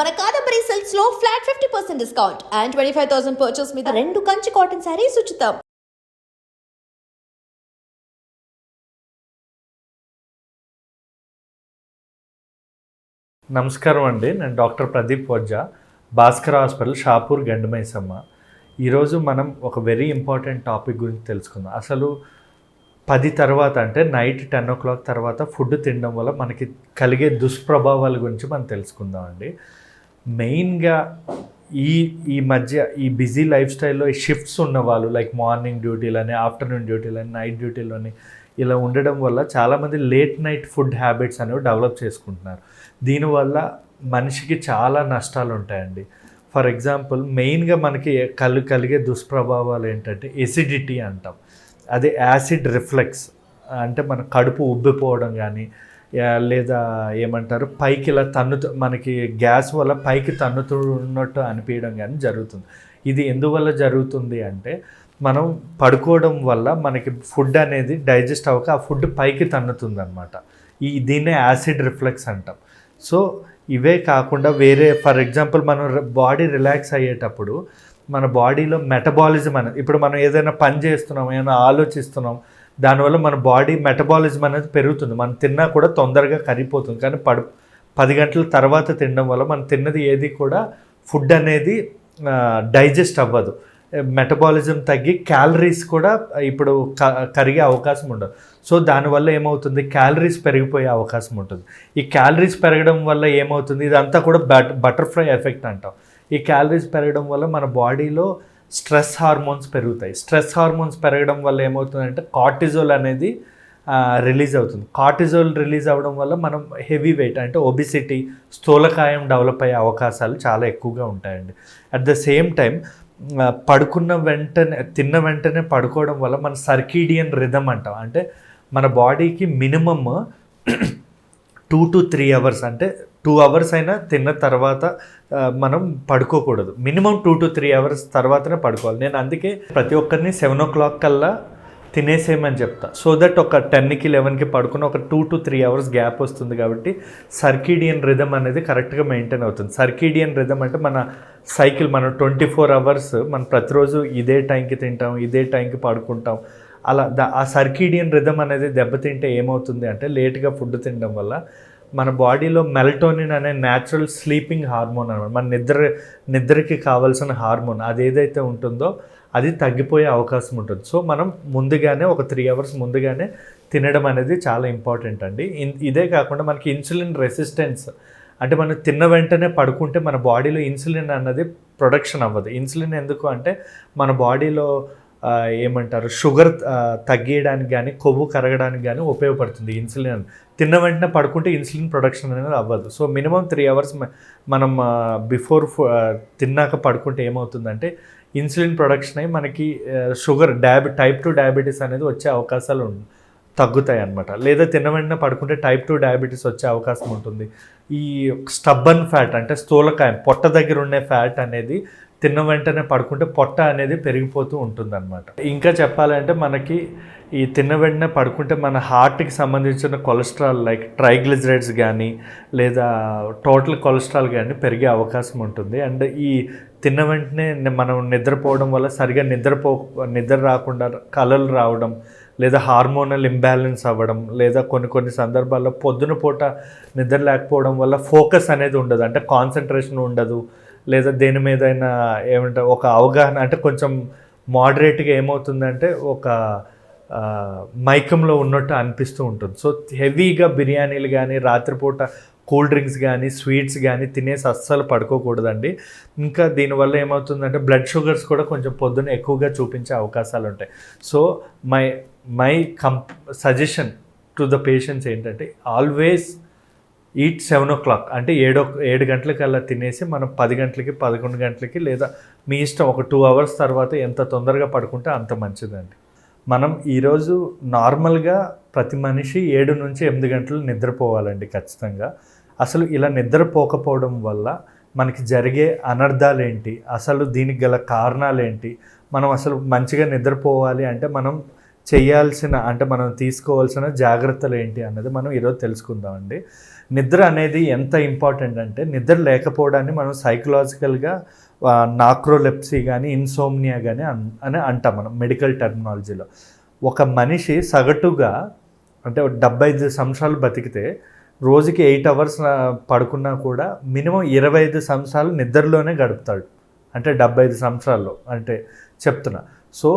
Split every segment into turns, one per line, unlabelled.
మన Kadambari సెల్స్లో flat fifty percent discount and twenty five thousand purchase మీద రెండు కంచి కాటన్ శారీస్ ఉచితం.
నమస్కారం అండి. నేను డాక్టర్ ప్రదీప్ వజ్జా భాస్కర్ హాస్పిటల్ షాపూర్ గండమైసమ్మ. ఈరోజు మనం ఒక వెరీ ఇంపార్టెంట్ టాపిక్ గురించి తెలుసుకుందాం. అసలు పది తర్వాత అంటే నైట్ టెన్ ఓ క్లాక్ తర్వాత ఫుడ్ తినడం వల్ల మనకి కలిగే దుష్ప్రభావాల గురించి మనం తెలుసుకుందాం అండి. మెయిన్గా ఈ ఈ మధ్య ఈ బిజీ లైఫ్ స్టైల్లో ఈ షిఫ్ట్స్ ఉన్న వాళ్ళు లైక్ మార్నింగ్ డ్యూటీలని ఆఫ్టర్నూన్ డ్యూటీలని నైట్ డ్యూటీలని ఇలా ఉండడం వల్ల చాలామంది లేట్ నైట్ ఫుడ్ హ్యాబిట్స్ అనేవి డెవలప్ చేసుకుంటున్నారు. దీనివల్ల మనిషికి చాలా నష్టాలు ఉంటాయండి. ఫర్ ఎగ్జాంపుల్ మెయిన్గా మనకి కలు కలిగే దుష్ప్రభావాలు ఏంటంటే ఎసిడిటీ అంటాం. అదే యాసిడ్ రిఫ్లెక్స్ అంటే మన కడుపు ఉబ్బిపోవడం కానీ లేదా ఏమంటారు పైకి ఇలా తన్నుతూ మనకి గ్యాస్ వల్ల పైకి తన్నుతున్నట్టు అనిపించడం కానీ జరుగుతుంది. ఇది ఎందువల్ల జరుగుతుంది అంటే మనం పడుకోవడం వల్ల మనకి ఫుడ్ అనేది డైజెస్ట్ అవ్వక ఆ ఫుడ్ పైకి తన్నుతుంది అనమాట ఈ దీన్నే యాసిడ్ రిఫ్లెక్స్ అంటాం. సో ఇవే కాకుండా వేరే ఫర్ ఎగ్జాంపుల్ మనం బాడీ రిలాక్స్ అయ్యేటప్పుడు మన బాడీలో మెటబాలిజం అనేది ఇప్పుడు మనం ఏదైనా పని చేస్తున్నాం ఏమైనా ఆలోచిస్తున్నాం దానివల్ల మన బాడీ మెటబాలిజం అనేది పెరుగుతుంది. మనం తిన్నా కూడా తొందరగా కరిగిపోతుంది. కానీ పడు పది గంటల తర్వాత తినడం వల్ల మనం తిన్నది ఏది కూడా ఫుడ్ అనేది డైజెస్ట్ అవ్వదు. మెటబాలిజం తగ్గి క్యాలరీస్ కూడా ఇప్పుడు క- కరిగే అవకాశం ఉండదు. సో దానివల్ల ఏమవుతుంది? క్యాలరీస్ పెరిగిపోయే అవకాశం ఉంటుంది. ఈ క్యాలరీస్ పెరగడం వల్ల ఏమవుతుంది? ఇదంతా కూడా బట్ బటర్ఫ్లై ఎఫెక్ట్ అంటాం. ఈ క్యాలరీస్ పెరగడం వల్ల మన బాడీలో స్ట్రెస్ హార్మోన్స్ పెరుగుతాయి. స్ట్రెస్ హార్మోన్స్ పెరగడం వల్ల ఏమవుతుందంటే కార్టిజోల్ అనేది రిలీజ్ అవుతుంది. కార్టిజోల్ రిలీజ్ అవ్వడం వల్ల మనం హెవీ వెయిట్ అంటే ఒబిసిటీ స్థూలకాయం డెవలప్ అయ్యే అవకాశాలు చాలా ఎక్కువగా ఉంటాయండి. అట్ ద సేమ్ టైం పడుకున్న వెంటనే తిన్న వెంటనే పడుకోవడం వల్ల మన సర్కీడియన్ రిధమ్ అంటాం. అంటే మన బాడీకి minimum two to three hours అంటే టూ అవర్స్ అయినా తిన్న తర్వాత మనం పడుకోకూడదు. Minimum two to three hours తర్వాతనే పడుకోవాలి. నేను అందుకే ప్రతి ఒక్కరిని సెవెన్ ఓ క్లాక్ కల్లా తినేసేయమని చెప్తా. సో దట్ ఒక టెన్కి లెవెన్కి పడుకుని ఒక two to three hours gap వస్తుంది కాబట్టి సర్కీడియన్ రిధమ్ అనేది కరెక్ట్గా మెయింటైన్ అవుతుంది. సర్కీడియన్ రిధమ్ అంటే మన సైకిల్ మనం ట్వంటీ ఫోర్ అవర్స్ మనం ప్రతిరోజు ఇదే టైంకి తింటాం ఇదే టైంకి పడుకుంటాం అలా ద ఆ సర్కీడియన్ రిధమ్ అనేది దెబ్బతింటే ఏమవుతుంది అంటే లేట్గా ఫుడ్ తినడం వల్ల మన బాడీలో మెలటోనిన్ అనే న్యాచురల్ స్లీపింగ్ హార్మోన్ అనమాట. మన నిద్ర నిద్రకి కావాల్సిన హార్మోన్ అది ఏదైతే ఉంటుందో అది తగ్గిపోయే అవకాశం ఉంటుంది. సో మనం ముందుగానే ఒక త్రీ అవర్స్ ముందుగానే తినడం అనేది చాలా ఇంపార్టెంట్ అండి. ఇదే కాకుండా మనకి ఇన్సులిన్ రెసిస్టెన్స్ అంటే మనం తిన్న వెంటనే పడుకుంటే మన బాడీలో ఇన్సులిన్ అన్నది ప్రొడక్షన్ అవ్వదు. ఇన్సులిన్ ఎందుకు అంటే మన బాడీలో ఏమంటారు షుగర్ ఆ, తగ్గియడానికి కానీ కొవ్వు కరగడానికి కానీ ఉపయోగపడుతుంది ఇన్సులిన్. తిన్న వెంటనే పడుకుంటే ఇన్సులిన్ ప్రొడక్షన్ అనేది అవ్వదు. సో మినిమం త్రీ అవర్స్ మనం బిఫోర్ తిన్నాక పడుకుంటే ఏమవుతుందంటే ఇన్సులిన్ ప్రొడక్షన్ అయి మనకి షుగర్ డయాబె టైప్ టూ డయాబెటీస్ అనేది వచ్చే అవకాశాలు తగ్గుతాయి అన్నమాట. లేదా తిన్న వెంటనే పడుకుంటే టైప్ టూ డయాబెటీస్ వచ్చే అవకాశం ఉంటుంది. ఈ స్టబ్బన్ ఫ్యాట్ అంటే స్థూలకాయం పొట్ట దగ్గర ఉండే ఫ్యాట్ అనేది తిన్న వెంటనే పడుకుంటే పొట్ట అనేది పెరిగిపోతూ ఉంటుందన్నమాట. ఇంకా చెప్పాలంటే మనకి ఈ తిన్న వెంటనే పడుకుంటే మన హార్ట్కి సంబంధించిన కొలెస్ట్రాల్ లైక్ ట్రైగ్లిజరైడ్స్ కానీ లేదా టోటల్ కొలెస్ట్రాల్ కానీ పెరిగే అవకాశం ఉంటుంది. అండ్ ఈ తిన్న వెంటనే మనం నిద్రపోవడం వల్ల సరిగా నిద్రపో నిద్ర రాకుండా కలలు రావడం లేదా హార్మోనల్ ఇంబ్యాలెన్స్ అవ్వడం లేదా కొన్ని కొన్ని సందర్భాల్లో పొద్దున పూట నిద్ర లేకపోవడం వల్ల ఫోకస్ అనేది ఉండదు. అంటే కాన్సన్ట్రేషన్ ఉండదు. లేదా దేని మీదైనా ఏమంటారు ఒక అవగాహన అంటే కొంచెం మోడరేట్గా ఏమవుతుందంటే ఒక మైకంలో ఉన్నట్టు అనిపిస్తూ ఉంటుంది. సో హెవీగా బిర్యానీలు కానీ రాత్రిపూట కూల్ డ్రింక్స్ కానీ స్వీట్స్ కానీ తినేసి అస్సలు పడుకోకూడదండి. ఇంకా దీనివల్ల ఏమవుతుందంటే బ్లడ్ షుగర్స్ కూడా కొంచెం పొద్దున ఎక్కువగా చూపించే అవకాశాలు ఉంటాయి సో మై మై కంప్ సజెషన్ టు ద పేషెంట్స్ ఏంటంటే always eat seven o'clock అంటే ఏడో ఏడు గంటలకల్లా తినేసి మనం పది గంటలకి పదకొండు గంటలకి లేదా మీ ఇష్టం ఒక టూ అవర్స్ తర్వాత ఎంత తొందరగా పడుకుంటే అంత మంచిదండి. మనం ఈరోజు నార్మల్గా ప్రతి మనిషి ఏడు నుంచి ఎనిమిది గంటలు నిద్రపోవాలండి ఖచ్చితంగా. అసలు ఇలా నిద్రపోకపోవడం వల్ల మనకి జరిగే అనర్థాలు ఏంటి అసలు దీనికి గల కారణాలు ఏంటి మనం అసలు మంచిగా నిద్రపోవాలి అంటే మనం చేయాల్సిన అంటే మనం తీసుకోవాల్సిన జాగ్రత్తలు ఏంటి అన్నది మనం ఈరోజు తెలుసుకుందామండి. నిద్ర అనేది ఎంత ఇంపార్టెంట్ అంటే నిద్ర లేకపోవడాన్ని మనం సైకలాజికల్గా నాక్రోలెప్సీ కానీ ఇన్సోమ్నియా కానీ అన్ అని అంటాం మనం మెడికల్ టెర్మినాలజీలో. ఒక మనిషి సగటుగా అంటే డెబ్బై ఐదు సంవత్సరాలు బతికితే రోజుకి ఎయిట్ అవర్స్ పడుకున్నా కూడా మినిమం ఇరవై ఐదు సంవత్సరాలు నిద్రలోనే గడుపుతాడు. అంటే డెబ్బై ఐదు సంవత్సరాల్లో అంటే చెప్తున్నా. సో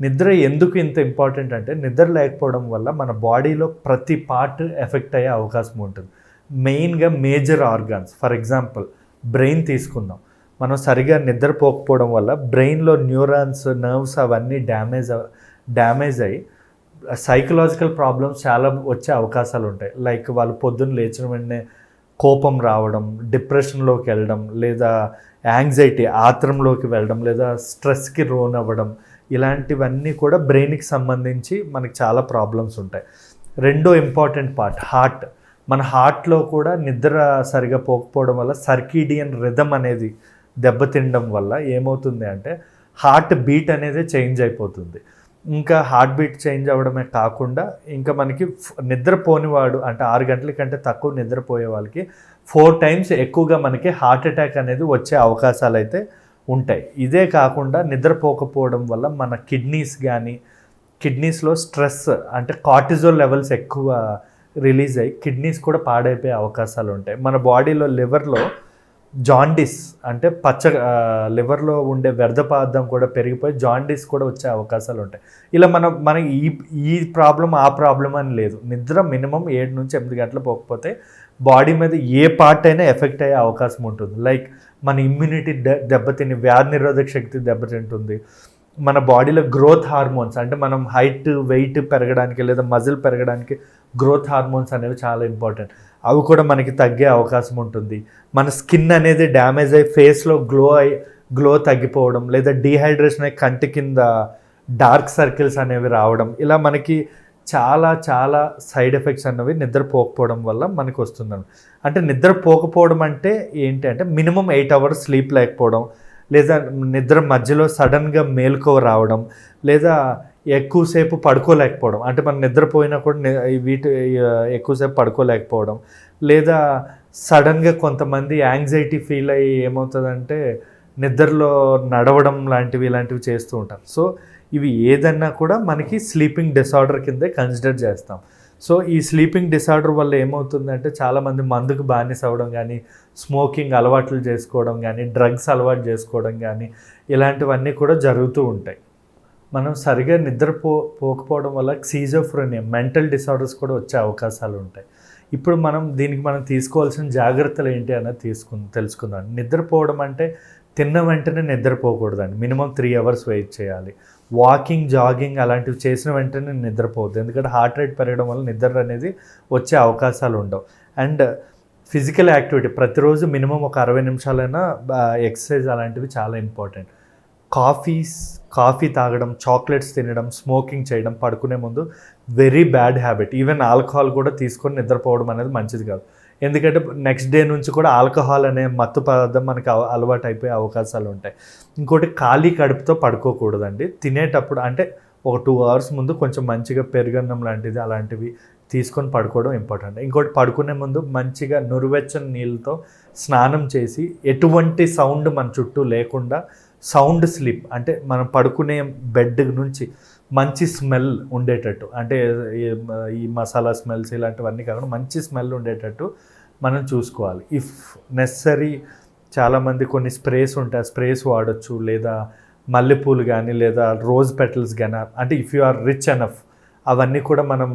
నిద్ర ఎందుకు ఇంత ఇంపార్టెంట్ అంటే నిద్ర లేకపోవడం వల్ల మన బాడీలో ప్రతి పార్ట్ ఎఫెక్ట్ అయ్యే అవకాశం ఉంటుంది. మెయిన్గా major organs for example brain తీసుకుందాం. మనం సరిగా నిద్రపోకపోవడం వల్ల బ్రెయిన్లో న్యూరాన్స్ నర్వ్స్ అవన్నీ డ్యామేజ్ డ్యామేజ్ అయ్యి సైకలాజికల్ ప్రాబ్లమ్స్ చాలా వచ్చే అవకాశాలు ఉంటాయి. లైక్ వాళ్ళు పొద్దున్న లేచిన వెంటనే కోపం రావడం డిప్రెషన్లోకి వెళ్ళడం లేదా యాంగ్జైటీ ఆత్రంలోకి వెళ్ళడం లేదా స్ట్రెస్కి రోన్ అవ్వడం ఇలాంటివన్నీ కూడా బ్రెయిన్కి సంబంధించి మనకి చాలా ప్రాబ్లమ్స్ ఉంటాయి. రెండో ఇంపార్టెంట్ పార్ట్ హార్ట్. మన హార్ట్లో కూడా నిద్ర సరిగా పోకపోవడం వల్ల సర్కీడియన్ రిధమ్ అనేది దెబ్బతినడం వల్ల ఏమవుతుంది అంటే హార్ట్ బీట్ అనేది చేంజ్ అయిపోతుంది. ఇంకా హార్ట్ బీట్ చేంజ్ అవ్వడమే కాకుండా ఇంకా మనకి నిద్రపోనివాడు అంటే ఆరు గంటల కంటే తక్కువ నిద్రపోయే వాళ్ళకి ఫోర్ టైమ్స్ ఎక్కువగా మనకి హార్ట్ అటాక్ అనేది వచ్చే అవకాశాలు అయితే ఉంటాయి. ఇదే కాకుండా నిద్రపోకపోవడం వల్ల మన కిడ్నీస్ కానీ కిడ్నీస్లో స్ట్రెస్ అంటే కార్టిజోల్ లెవెల్స్ ఎక్కువ రిలీజ్ అయ్యి కిడ్నీస్ కూడా పాడైపోయే అవకాశాలు ఉంటాయి. మన బాడీలో లివర్లో జాండిస్ అంటే పచ్చ లివర్లో ఉండే వ్యర్థ పదార్థం కూడా పెరిగిపోయి జాండిస్ కూడా వచ్చే అవకాశాలు ఉంటాయి. ఇలా మనం మనకి ఈ ఈ ప్రాబ్లం ఆ ప్రాబ్లం అని లేదు. నిద్ర మినిమం ఏడు నుంచి ఎనిమిది గంటలు పోకపోతే బాడీ మీద ఏ పార్ట్ అయినా ఎఫెక్ట్ అయ్యే అవకాశం ఉంటుంది. లైక్ మన ఇమ్యూనిటీ దె దెబ్బతిని వ్యాధి నిరోధక శక్తి దెబ్బతింటుంది. మన బాడీలో గ్రోత్ హార్మోన్స్ అంటే మనం హైట్ వెయిట్ పెరగడానికి లేదా మజిల్ పెరగడానికి గ్రోత్ హార్మోన్స్ అనేవి చాలా ఇంపార్టెంట్ అవి కూడా మనకి తగ్గే అవకాశం ఉంటుంది. మన స్కిన్ అనేది డ్యామేజ్ అయ్యి ఫేస్లో గ్లో అయి గ్లో తగ్గిపోవడం లేదా డీహైడ్రేషన్ అయ్యి కంటి కింద డార్క్ సర్కిల్స్ అనేవి రావడం. ఇలా మనకి చాలా చాలా సైడ్ ఎఫెక్ట్స్ అన్నవి నిద్రపోకపోవడం వల్ల మనకు వస్తుందని అంటే నిద్రపోకపోవడం అంటే ఏంటి అంటే మినిమం ఎయిట్ అవర్స్ స్లీప్ లేకపోవడం లేదా నిద్ర మధ్యలో సడన్గా మేల్కోవ రావడం లేదా ఎక్కువసేపు పడుకోలేకపోవడం. అంటే మనం నిద్రపోయినా కూడా వీటి ఎక్కువసేపు పడుకోలేకపోవడం లేదా సడన్గా కొంతమంది యాంగ్జైటీ ఫీల్ అయ్యి ఏమవుతుందంటే నిద్రలో నడవడం లాంటివి ఇలాంటివి చేస్తూ ఉంటాం. సో ఇవి ఏదన్నా కూడా మనకి స్లీపింగ్ డిసార్డర్ కిందే కన్సిడర్ చేస్తాం. సో ఈ స్లీపింగ్ డిసార్డర్ వల్ల ఏమవుతుందంటే చాలామంది మందుకు బానిస అవ్వడం కానీ స్మోకింగ్ అలవాట్లు చేసుకోవడం కానీ డ్రగ్స్ అలవాటు చేసుకోవడం కానీ ఇలాంటివన్నీ కూడా జరుగుతూ ఉంటాయి. మనం సరిగా నిద్రపో పోకపోవడం వల్ల సీజోఫ్రోనియా మెంటల్ డిసార్డర్స్ కూడా వచ్చే అవకాశాలు ఉంటాయి. ఇప్పుడు మనం దీనికి మనం తీసుకోవాల్సిన జాగ్రత్తలు ఏంటి అన్నది తీసుకు తెలుసుకుందాం. నిద్రపోవడం అంటే తిన్న వెంటనే నిద్రపోకూడదండి. మినిమం త్రీ అవర్స్ వెయిట్ చేయాలి. వాకింగ్ జాగింగ్ అలాంటివి చేసిన వెంటనే నిద్రపోవద్దు. ఎందుకంటే హార్ట్ రేట్ పెరగడం వల్ల నిద్ర అనేది వచ్చే అవకాశాలు ఉండవు. అండ్ ఫిజికల్ యాక్టివిటీ ప్రతిరోజు మినిమం ఒక అరవై నిమిషాలైనా ఎక్సర్సైజ్ అలాంటివి చాలా ఇంపార్టెంట్. కాఫీస్ కాఫీ తాగడం చాక్లెట్స్ తినడం స్మోకింగ్ చేయడం పడుకునే ముందు very bad habit. Even alcohol కూడా తీసుకొని నిద్రపోవడం అనేది మంచిది కాదు. ఎందుకంటే నెక్స్ట్ డే నుంచి కూడా ఆల్కహాల్ అనే మత్తు పదార్థం మనకి అవ- అలవాటు అయిపోయే అవకాశాలు ఉంటాయి. ఇంకోటి ఖాళీ కడుపుతో పడుకోకూడదండి. తినేటప్పుడు అంటే ఒక టూ అవర్స్ ముందు కొంచెం మంచిగా పెరుగన్నం లాంటిది అలాంటివి తీసుకొని పడుకోవడం ఇంపార్టెంట్ ఇంకోటి పడుకునే ముందు మంచిగా నురువెచ్చని నీళ్ళతో స్నానం చేసి ఎటువంటి సౌండ్ మన చుట్టూ లేకుండా సౌండ్ స్లీప్ అంటే మనం పడుకునే బెడ్ నుంచి మంచి స్మెల్ ఉండేటట్టు. అంటే ఈ- మసాలా స్మెల్స్ ఇలాంటివన్నీ కాకుండా మంచి స్మెల్ ఉండేటట్టు మనం చూసుకోవాలి. ఇఫ్ నెసరీ చాలామంది కొన్ని స్ప్రేస్ ఉంటాయి స్ప్రేస్ వాడచ్చు లేదా మల్లెపూలు కానీ లేదా రోజ్ పెటల్స్ కానీ అంటే if you are rich enough అవన్నీ కూడా మనం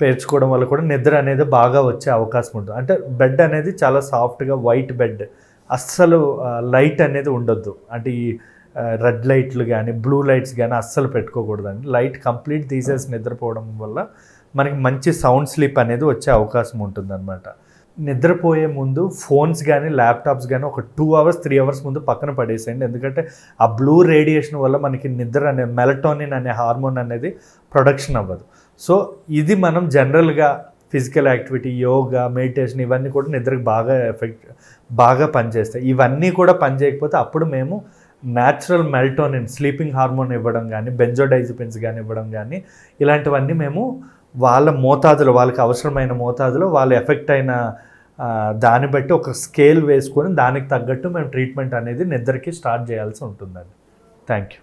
పేర్చుకోవడం వల్ల కూడా నిద్ర అనేది బాగా వచ్చే అవకాశం ఉంటుంది. అంటే బెడ్ అనేది చాలా సాఫ్ట్గా వైట్ బెడ్ అస్సలు లైట్ అనేది ఉండొద్దు. అంటే ఈ రెడ్ లైట్లు కానీ బ్లూ లైట్స్ కానీ అస్సలు పెట్టుకోకూడదండి. లైట్ కంప్లీట్ తీసేసి నిద్రపోవడం వల్ల మనకి మంచి సౌండ్ స్లీప్ అనేది వచ్చే అవకాశం ఉంటుందన్నమాట. నిద్రపోయే ముందు ఫోన్స్ కానీ ల్యాప్టాప్స్ కానీ ఒక టూ అవర్స్ త్రీ అవర్స్ ముందు పక్కన పడేసేయండి. ఎందుకంటే ఆ బ్లూ రేడియేషన్ వల్ల మనకి నిద్ర అనే మెలటోనిన్ అనే హార్మోన్ అనేది ప్రొడక్షన్ అవ్వదు. సో ఇది మనం జనరల్గా ఫిజికల్ యాక్టివిటీ యోగా మెడిటేషన్ ఇవన్నీ కూడా నిద్రకు బాగా ఎఫెక్ట్ బాగా పనిచేస్తాయి. ఇవన్నీ కూడా పనిచేయకపోతే అప్పుడు మేము న్యాచురల్ మెల్టోనిన్ స్లీపింగ్ హార్మోన్ ఇవ్వడం కానీ బెంజోడైజిపిన్స్ కానీ ఇవ్వడం కానీ ఇలాంటివన్నీ మేము వాళ్ళ మోతాదులో వాళ్ళకి అవసరమైన మోతాదులో వాళ్ళు ఎఫెక్ట్ అయిన దాన్ని బట్టి ఒక స్కేల్ వేసుకొని దానికి తగ్గట్టు మేము ట్రీట్మెంట్ అనేది నిద్రకి స్టార్ట్ చేయాల్సి ఉంటుందండి. Thank you.